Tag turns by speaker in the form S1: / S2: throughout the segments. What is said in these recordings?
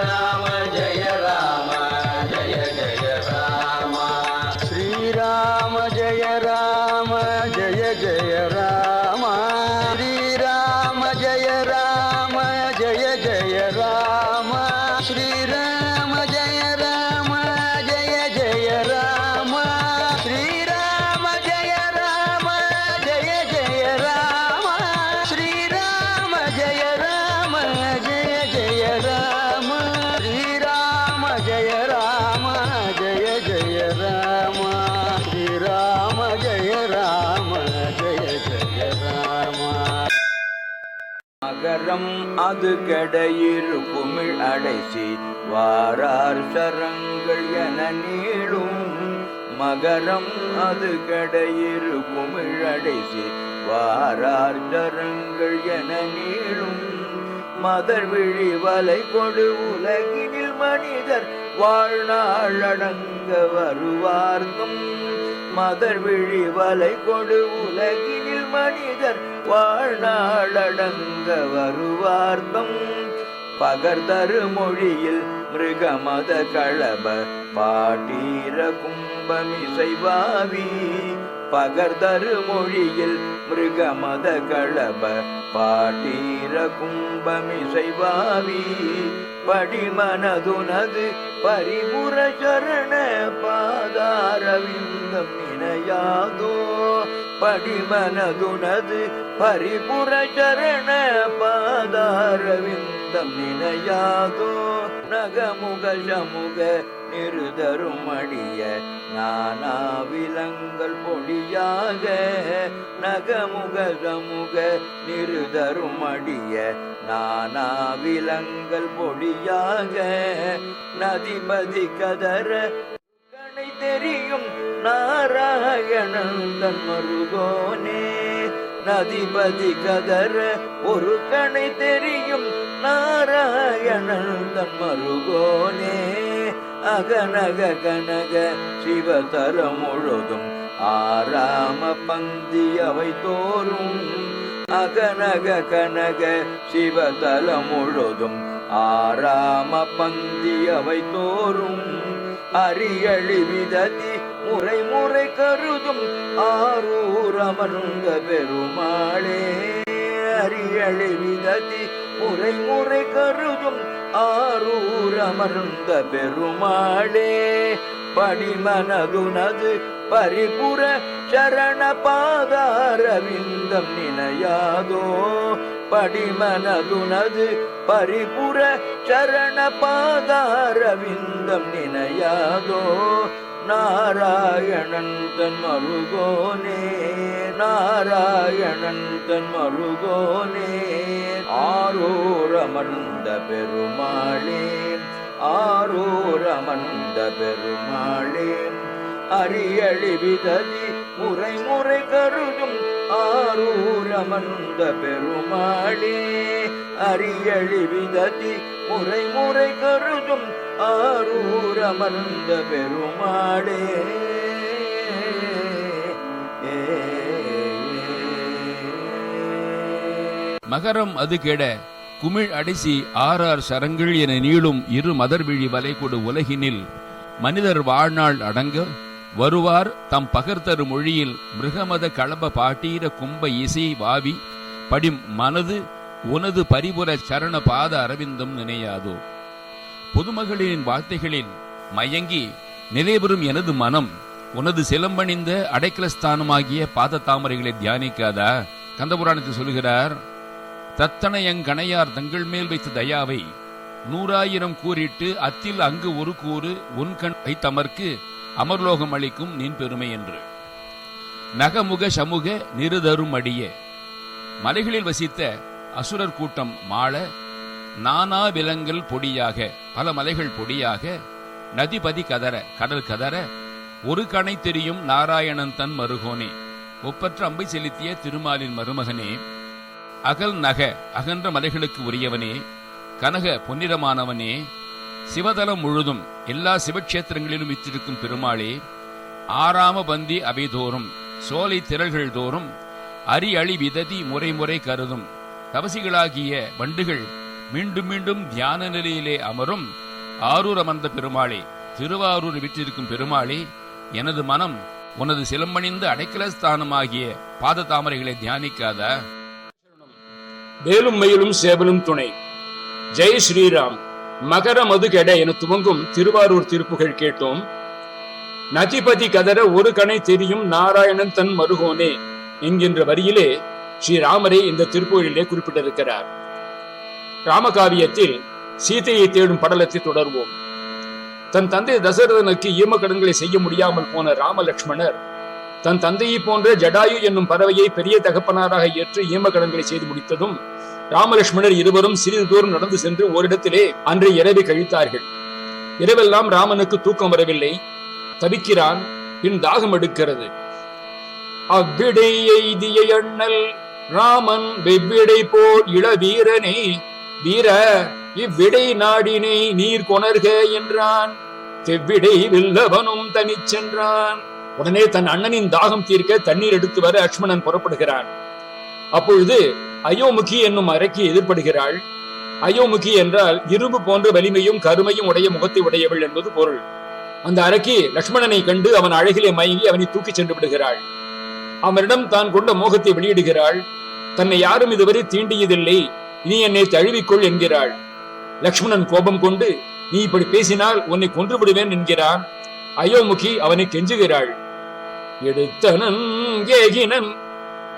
S1: الله மகரம் அது கடையில் குமிழ் அடைசி. வாரார் சரங்கள் என நீளும் மகரம் அது கடையில் குமிழ் அடைசி. வாரார் சரங்கள் என நீளும் மதர் விழி வலை கொடு உலகினில் மனிதர் வாழ்நாள் அடங்க வருவார்க்கும். மதர் விழி வலை கொடு உலகில் மனிதர் வாழ்நாளடங்க வருவார்த்தம் பகர்தரு மொழியில் மிருகமத களப பாட்டீர கும்பமிசைவாவி பகர்தரு மொழியில் மிருகமத களப பாட்டீர கும்பமிசைவாவி படிமனதுனது பரிபுர சரண பாதாரவிந்தம் இணையாதோ. படிமனதுனது பரிபுர சரண பாதாரவிந்தம் நினையாதோ நகமுக சமுக நிறுதரும் அடிய நானா விலங்கள் பொடியாக நகமுக சமுக நிறுதரும் அடிய நானா விலங்கள் பொடியாக நதிபதி கதற நாராயணன் தன் மருகோனே நதிபதி கதற ஒரு கணை தெரியும். நாராயணன் தன் மருகோனே அகநக கனக சிவதரம் முழுதும் ஆராம பந்தி அவை தோறும். அகநக கனக சிவதலம் முழுதும் ஆராம பந்தி அவை தோறும். அரியழி விததி முறை முறை கருதும் ஆரூர் அமர்ந்த பெருமாளே அரியழி விததி முறை முறை கருதும் ஆரூர் அமர்ந்த பெருமாளே படிமனதுனது பரிபுற சரண பாதாரவிந்தம் நினையாதோ படிமனதுனது பரிபுற சரண பாதாரவிந்தம் நினையாதோ நாராயணன் தன் மருகோனே நாராயணன் தன் மருகோனே ஆரோர் பெருமாளே ஆரோர் பெருமாளே அரியழி விததி முறை முறை கருதும் ஆரூர் பெருமாளே அரியழி முறை முறை கருதும் ஆரூர் பெருமாளே.
S2: மகரம் அது கெட குமிழ் அடிசி ஆறார் சரங்கள் என நீளும் இரு மதர்விழி வலைகொடு உலகினில் மனிதர் வாழ்நாள் அடங்க வருவார் தம் பகர்தரு மொழியில் மிருகமத களப பாட்டீர கும்ப இசை வாவி படிம் மனது உனது பரிபுர சரண பாத அரவிந்தம் நினையாதோ. பொதுமகளின் வார்த்தைகளில் மயங்கி நிலைபெறும் எனது மனம் உனது சிலம்பணிந்த அடைக்கலஸ்தானமாகிய பாத தாமரைகளை தியானிக்காதா? கந்தபுராணத்தில் சொல்கிறார் தத்தனையங்கணையார் தங்கள் மேல் வைத்த தயாவை நூறாயிரம் கூறிட்டு அத்தில் அங்கு ஒரு கூறு உன் கண் வைத்தமர்க்கு அமர்லோகம் அளிக்கும் நின் பெருமை என்று. நகமுக சமூக நிருதரும் அடிய. மலைகளில் வசித்த அசுரர் கூட்டம் மாள நானா விலங்கல் பொடியாக பல மலைகள் பொடியாக நதிபதி கதற கடல் கதற ஒரு கணை தெரியும் நாராயணன் தன் மருகோனே. ஒப்பற்ற அம்பை செலுத்திய திருமாலின் மருமகனே. அகல் நக அகன்ற மலைகளுக்கு உரியவனே. கனக பொன்னிறமானவனே சிவதலம் முழுதும் எல்லா சிவக்ஷேத்திரங்களிலும் விற்றிருக்கும் பெருமாளே ஆறாம பந்தி அவைதோறும் சோலை திரள்கள் தோறும் அரி அழி விததி முறை முறை கருதும் தவசிகளாகிய வண்டுகள் மீண்டும் மீண்டும் தியான நிலையிலே அமரும் ஆரூர் அமர்ந்த பெருமாளே திருவாரூர் விற்றிருக்கும் பெருமாளே எனது மனம் உனது சிலம்பணிந்த அடைக்கலஸ்தானமாகிய பாத தாமரைகளை தியானிக்காதா?
S3: வேலும் மயிலும் சேவலும் துணை. ஜெய் ஸ்ரீராம். மகர மதுகெட என துவங்கும் திருவாரூர் திருப்புகழ் கேட்டோம். நதிபதி கதற ஒரு கணை தெரியும் நாராயணன் தன் மருகோனே என்கின்ற வரியிலே ஸ்ரீராமரை இந்த திருப்புகளிலே குறிப்பிட்டிருக்கிறார். ராமகாவியத்தில் சீதையை தேடும் படலத்தை தொடர்வோம். தன் தந்தை தசரதனுக்கு ஈமக்கடன்களை செய்ய முடியாமல் போன ராமலட்சுமணர் தன் தந்தையை போன்ற ஜடாயு என்னும் பறவையை பெரிய தகப்பனாராக ஏற்று ஈமக்கடன்களை செய்து முடித்ததும் ராமலட்சுமணர் இருவரும் சிறிது தூரம் நடந்து சென்று ஓரிடத்திலே அன்று இரவை கழித்தார்கள். இரவெல்லாம் ராமனுக்கு தூக்கம் வரவில்லை. தவிக்கிறான் பின் தாகம் எடுக்கிறது. அவ்விடை எய்திய எண்ணல் ராமன் வெவ்விடை போல் இளவீரனே வீர இவ்விடை நாடினை நீர் கொணர்க என்றான். தெவ்விடை வில்லவனும் தனிச் சென்றான். உடனே தன் அண்ணனின் தாகம் தீர்க்க தண்ணீர் எடுத்து வர லட்சுமணன் புறப்படுகிறான். அப்பொழுது அயோமுகி என்னும் அரக்கி எதிர்படுகிறாள். அயோமுகி என்றால் இரும்பு போன்ற வலிமையும் கருமையும் உடைய முகத்தை உடையவள் என்பது பொருள். அந்த அரக்கி லட்சுமணனை கண்டு அவன் அழகிலே மயங்கி அவனை தூக்கிச் சென்று விடுகிறாள். அவனிடம் தான் கொண்ட மோகத்தை வெளியிடுகிறாள். தன்னை யாரும் இதுவரை தீண்டியதில்லை. நீ என்னை தழுவிக்கொள் என்கிறாள். லக்ஷ்மணன் கோபம் கொண்டு நீ இப்படி பேசினால் உன்னை கொன்று விடுவேன் என்கிறான். அயோமுகி அவனை கெஞ்சுகிறாள். எடுத்தனன் ஏகினன்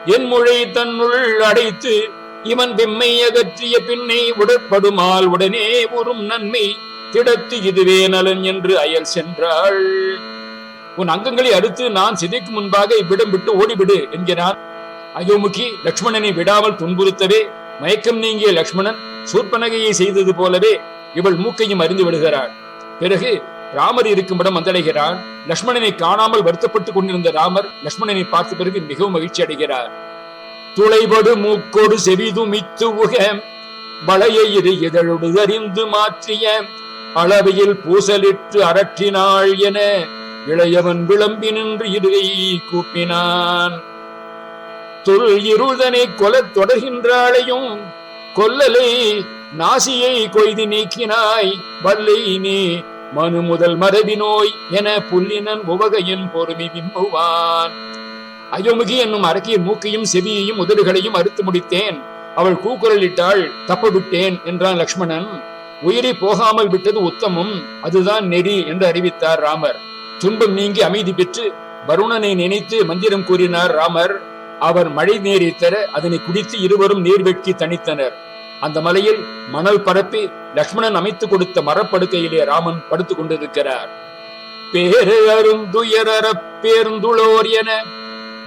S3: என் மொழி தன்னுள் அடைத்து இவன் வெம்மை அகற்றிய பின்னை உடற்படுமால் உடனே உறும் நன்மை திடத்து இதுவே நலன் என்று அயல் சென்றாள். உன் அங்கங்களை அடுத்து நான் சிதைக்கு முன்பாக இவ்விடம் விட்டு ஓடிவிடு என்கிறான். அயோமுகி லக்ஷ்மணனை விடாமல் துன்புறுத்தவே மயக்கம் நீங்கிய லக்ஷ்மணன் சூர்பனகையை செய்தது போலவே இவள் மூக்கையும் அறிந்து விடுகிறாள். பிறகு ராமர் இருக்குமிடம் வந்தடைகிறான் லக்ஷ்மணனை காணாமல் வருத்தப்பட்டுக் கொண்டிருந்த ராமர் லக்ஷ்மணனை பார்த்த பிறகு மிகவும் மகிழ்ச்சி அடைகிறார். துளைபடு மூக்கோடு செவிது மித்து உக வளைய இரு இதழொடு அறிந்து மாற்றிய அளவையில் பூசலிட்டு அரற்றினாள் என இளையவன் விளம்பி நின்று இருகை கூப்பினான். தொல் இருதனை கொலத் தொடர்கின்றாளையும் கொல்லலை நாசியை கொய்து நீக்கினாய் வல்லை நீ மனு முதல் மரபி நோய் என புல்லினன் உவகையின் பொறுமி விம்முவான். அயோமுகி என்னும் அரக்கியின் மூக்கையும் செவியையும் உதடுகளையும் அறுத்து முடித்தேன். அவள் கூக்குரலிட்டாள் தப்ப விட்டேன் என்றான் லக்ஷ்மணன். உயிரை போகாமல் விட்டது உத்தமம் அதுதான் நெறி என்று அறிவித்தார் ராமர். துன்பம் நீங்கி அமைதி பெற்று வருணனை நினைத்து மந்திரம் கூறினார் ராமர். அவர் மழை நீரை தர அதனை குடித்து இருவரும் நீர் வெட்கி தனித்தனர் அந்த மலையில் மணல் பரப்பி லக்ஷ்மணன் அமைத்து கொடுத்த மரப்படுக்கையிலே ராமன் படுத்துக் கொண்டிருக்கிறார். பேரு அருந்துயரப் பேருந்துளோர் என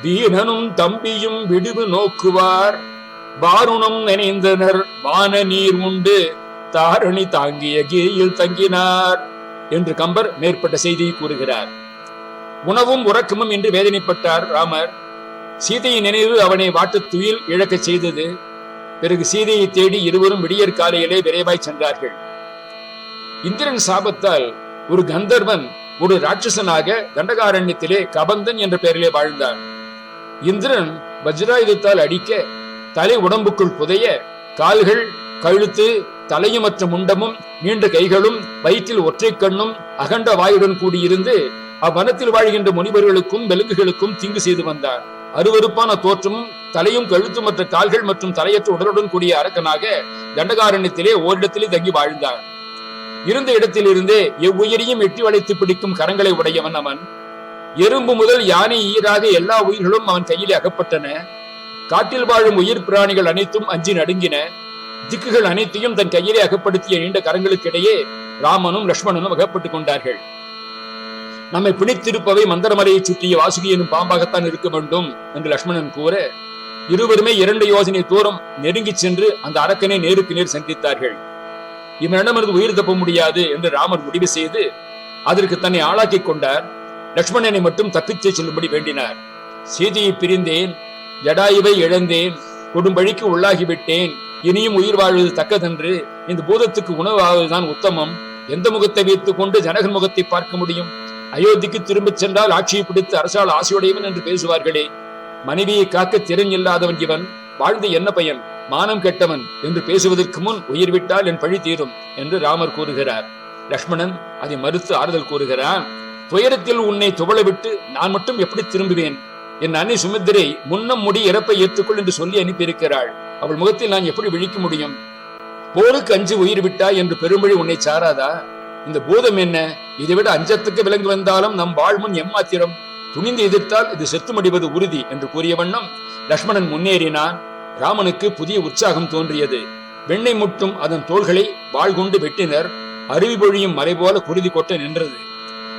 S3: வீணனும் தம்பியும் விடுவு நோக்குவார். வாருணம் நினைந்தனர் வான நீர் உண்டு தாரணி தாங்கிய கீழில் தங்கினார் என்று கம்பர் மேற்பட்ட செய்தியை கூறுகிறார். உணவும் உறக்கமும் என்று வேதனைப்பட்டார் ராமர். சீதையின் நினைவு அவனை வாட்டுத் துயில் இழக்கச் செய்தது. பிறகு சீதையை தேடி இருவரும் விடியற் காலையிலே விரைவாய் சென்றார்கள். இந்திரன் சாபத்தால் ஒரு கந்தர்வன் ஒரு ராட்சசனாக தண்டகாரண்யத்திலே கபந்தன் என்ற பெயரிலே வாழ்ந்தான் இந்திரன் வஜ்ராயுதத்தால் அடிக்க தலை உடம்புக்குள் புதைய கால்கள் கழுத்து தலையுமற்ற முண்டமும் நீண்ட கைகளும் வயிற்றில் ஒற்றை கண்ணும் அகண்ட வாயுடன் கூடியிருந்து அவ்வனத்தில் வாழ்கின்ற முனிவர்களுக்கும் விலங்குகளுக்கும் தீங்கு செய்து வந்தான் அருவருப்பான தோற்றமும் தலையும் கழுத்துமற்ற கால்கள் மற்றும் தலையற்ற உடலுடன் கூடிய அரக்கனாக தண்டகாரண்யத்திலே ஓரிடத்திலே தங்கி வாழ்ந்தான் இருந்த இடத்திலிருந்தே எவ்வுயிரையும் எட்டி வளைத்து பிடிக்கும் கரங்களை உடையவன் அவன். எறும்பு முதல் யானை ஈராக எல்லா உயிர்களும் அவன் கையிலே அகப்பட்டன. காட்டில் வாழும் உயிர் பிராணிகள் அனைத்தும் அஞ்சி நடுங்கின. திக்குகள் அனைத்தையும் தன் கையிலே அகப்படுத்திய நீண்ட கரங்களுக்கிடையே ராமனும் லட்சுமணனும் அகப்பட்டுக் கொண்டார்கள். நம்மை பிடித்திருப்பவை மந்திரமலையை சுற்றிய வாசுகி எனும் பாம்பாகத்தான் இருக்க வேண்டும் என்று லக்ஷ்மணன் கூற இருவருமே இரண்டு யோசனை தூரம் நெருங்கி சென்று அந்த அரக்கனை நேருக்கு நேர் சந்தித்தார்கள். இவனிடமிருந்து உயிர் தப்ப முடியாது என்று ராமர் முடிவு செய்து அதற்கு தன்னை ஆளாக்கி கொண்டார். லக்ஷ்மணனை மட்டும் தப்பித்து செல்லும்படி வேண்டினார். சீதையை பிரிந்தேன் ஜடாயுவை இழந்தேன் கொடும்பழிக்கு உள்ளாகிவிட்டேன் இனியும் உயிர் வாழ்வது தக்கதென்று இந்த பூதத்துக்கு உணவு ஆவதுதான் உத்தமம். எந்த முகத்தை வைத்துக் கொண்டு ஜனகன் முகத்தை பார்க்க முடியும்? அயோத்திக்கு திரும்பிச் சென்றால் ஆட்சியை பிடித்து அரசால் ஆசையுடையவன் என்று பேசுவார்களே. மனைவியை காக்க திறன் இல்லாதவன் இவன். வாழ்ந்து என்ன பயன்? மானம் கெட்டவன் என்று பேசுவதற்கு முன் உயிர் விட்டால் என் பழி தீரும் என்று ராமர் கூறுகிறார். லக்ஷ்மணன் அதை மறுத்து ஆறுதல் கூறுகிறான் துயரத்தில் உன்னை துவள விட்டு நான் மட்டும் எப்படி திரும்புவேன்? என் அன்னை சுமித்திரை முன்னம் முடி இறப்பை ஏற்றுக்கொள் என்று சொல்லி அனுப்பியிருக்கிறாள். அவள் முகத்தில் நான் எப்படி விழிக்க முடியும்? போருக்கு அஞ்சு உயிர் விட்டா என்று பெருமொழி உன்னை சாராதா? இந்த பூதம் என்ன? இதை விட அஞ்சத்துக்கு விலங்கு வந்தாலும் நம் வாழ்முன் எம்மாத்திரம்? துணிந்து எதிர்த்தால் இது செத்துமடிவது உறுதி என்று கூறிய வண்ணம் லக்ஷ்மணன் முன்னேறினான். ராமனுக்கு புதிய உற்சாகம் தோன்றியது. வெண்ணை முட்டும் அதன் தோள்களை வாழ்கொண்டு வெட்டினர். அருவி பொழியும் மலை போல குருதி கொட்ட நின்றது.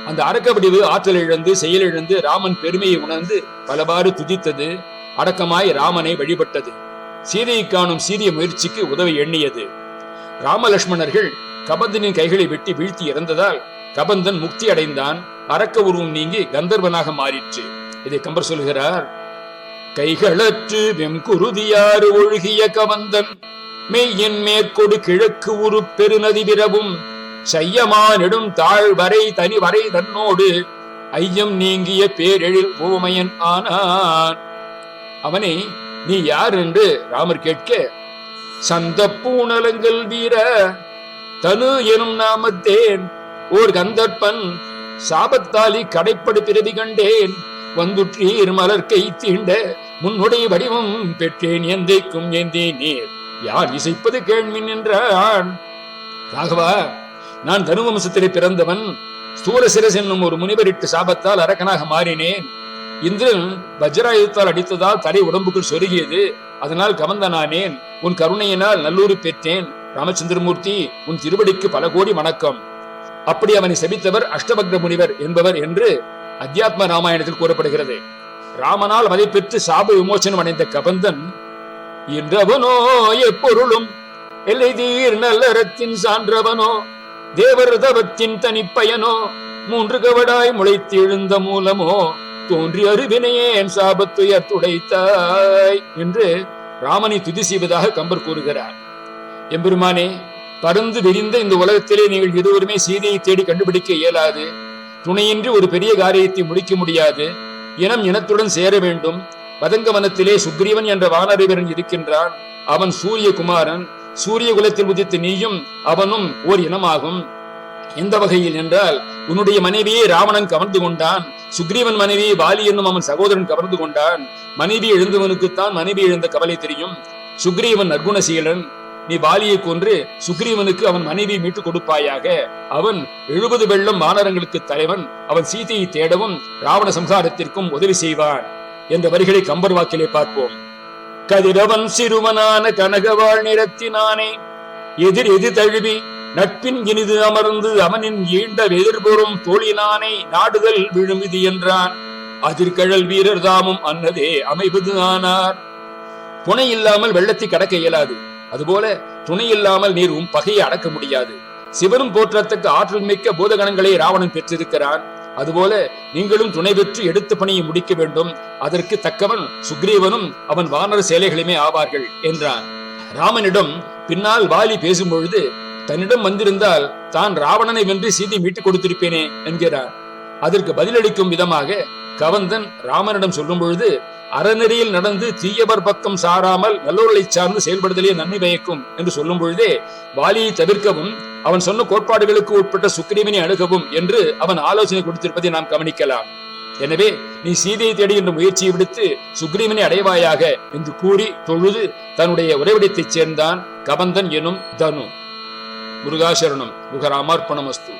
S3: அந்த அரக்கவடிவு ஆற்றல் இழந்து செயலிழந்து ராமன் பெருமையை உணர்ந்து பலவாறு துதித்தது. அடக்கமாய் ராமனை வழிபட்டது. சீதையை காணும் சீரிய முயற்சிக்கு உதவி எண்ணியது. ராமலட்சுமணர்கள் கபந்தனின் கைகளை வெட்டி வீழ்த்தி இறந்ததால் கபந்தன் முக்தி அடைந்தான். அரக்க உருவம் நீங்கி கந்தர்வனாக மாறிற்று. இதை கம்பர் சொல்கிறார் கைகளற்று வெம்குருதியாறு ஒழுகிய கவந்தன் மெய்யின் மேற்கொடு கிழக்கு உரு பெருநதி விரவும் செய்யமானிடும் தாழ் வரை தனி வரை தன்னோடு ஐயம் நீங்கிய பேரெழில் பூமையன் ஆனான். அவனை நீ யார்? என்று ராமர் கேட்க சந்த பூணலங்கள் வீர தனு எனும் நாமத்தேன். ஓர் கந்தற்பன் சாபத்தாலி கடைப்படு பிரதி கண்டேன். வந்துற்றீர் மலர் கை தீண்ட முன்னுடைய வடிவம் பெற்றேன். எந்தைக்கும் ஏந்தே நீர் யார் இசைப்பது கேள்வின் என்றான் ராகவா நான் தனுவம்சத்திலே பிறந்தவன். ஸ்தூல சிரஸ் என்னும் ஒரு முனிவரிட்டு சாபத்தால் அரக்கனாக மாறினேன். இந்திரன் வஜ்ராயுதத்தால் அடித்ததால் தலை உடம்புக்குள் சொருகியது. அதனால் கவந்தனானேன். உன் கருணையினால் நல்லூறு பெற்றேன். ராமச்சந்திரமூர்த்தி உன் திருவடிக்கு பல கோடி வணக்கம். அப்படி அவனை செபித்தவர் அஷ்டபக்ர முனிவர் என்பவர் என்று அத்தியாத்ம ராமாயணத்தில் கூறப்படுகிறது. ராமனால் வதை பெற்று சாப விமோசனம் அடைந்த கபந்தன் இன்றவனோ எப்பொருளும் எல்லை தீர் நல்லறத்தின் சான்றவனோ தேவர் தவத்தின் தனிப்பயனோ மூன்று கவடாய் முளைத்து எழுந்த மூலமோ தோன்றி அறிவினையேன் சாபத்துயர் துடைத்தாய்? என்று ராமனை துதி செய்வதாக கம்பர் கூறுகிறார். எம்பெருமானே பறந்து விரிந்த இந்த உலகத்திலே நீங்கள் இருவருமே சீதையை தேடி கண்டுபிடிக்க இயலாது. துணையின்றி ஒரு பெரிய காரியத்தை முடிக்க முடியாது. இனம் இனத்துடன் சேர வேண்டும். பதங்கவனத்திலே சுக்ரீவன் என்ற வானறிவரன் இருக்கின்றான். அவன் சூரிய குமாரன் சூரிய குலத்தில் உதித்த நீயும் அவனும் ஓர் இனமாகும். எந்த வகையில் என்றால் உன்னுடைய மனைவியை ராவணன் கவர்ந்து கொண்டான். சுக்ரீவன் மனைவியை வாலி என்னும் அவன் சகோதரன் கவர்ந்து கொண்டான். மனைவி எழுந்தவனுக்குத்தான் மனைவி எழுந்த கவலை தெரியும். சுக்ரீவன் நற்குணசீலன் நீ வாலியை கொன்று சுக்ரீவனுக்கு அவன் மனைவி மீட்டுக் கொடுப்பாயாக. அவன் எழுபது வெள்ளம் வானரங்களுக்கு தலைவன். அவன் சீதையை தேடவும் ராவண சம்ஹாரத்திற்கும் உதவி செய்வான் என்ற வரிகளை கம்பர் வாக்கிலே பார்ப்போம். கதிரவன் சிறுவனான கனகவாள் நிறத்தினானே எதிர் எது தழுவி நட்பின் இனிது அமர்ந்து அவனின் ஈண்ட எதிர்புறம் தோழினானை நாடுதல் விழுமிது என்றான். அதிர்கழல் வீரர் தாமும் அன்னதே அமைவது ஆனார். புனை இல்லாமல் வெள்ளத்தை கடக்க இயலாது. அதுபோல துணை இல்லாமல் நீர் உன் பகையை அடக்க முடியாது. சிவனும் போற்றத்தக்க ஆற்றல் மிக்க பூதகணங்களை ராவணன் பெற்றிருக்கிறான். அதுபோல நீங்களும் துணை பெற்று எடுத்த பணியை முடிக்க வேண்டும். அதற்கு தக்கவன் சுக்ரீவனும் அவன் வானர சேலைகளுமே ஆவார்கள் என்றான். ராமனிடம் பின்னால் வாலி பேசும் பொழுது தன்னிடம் வந்திருந்தால் தான் ராவணனை வென்று சீதை மீட்டுக் கொடுத்திருப்பேனே என்கிறார். அதற்கு பதிலளிக்கும் விதமாக கவந்தன் ராமனிடம் சொல்லும் பொழுது அறநெறியில் நடந்து தீயவர் பக்கம் சாராமல் நல்லோர்களை சார்ந்து செயல்படுதலே நன்மை பயக்கும் என்று சொல்லும் பொழுதே வாலியை தவிர்க்கவும் அவன் சொன்ன கோட்பாடுகளுக்கு உட்பட்ட சுக்ரீவனை அணுகவும் என்று அவன் ஆலோசனை கொடுத்திருப்பதை நாம் கவனிக்கலாம். எனவே நீ சீதையை தேடுகின்ற முயற்சியை விடுத்து சுக்ரீவனை அடைவாயாக என்று கூறி தொழுது தன்னுடைய உறைவிடத்தைச் சேர்ந்தான் கபந்தன் எனும் தனு. முருகாசரணம் முகராமார்ப்பணமஸ்து.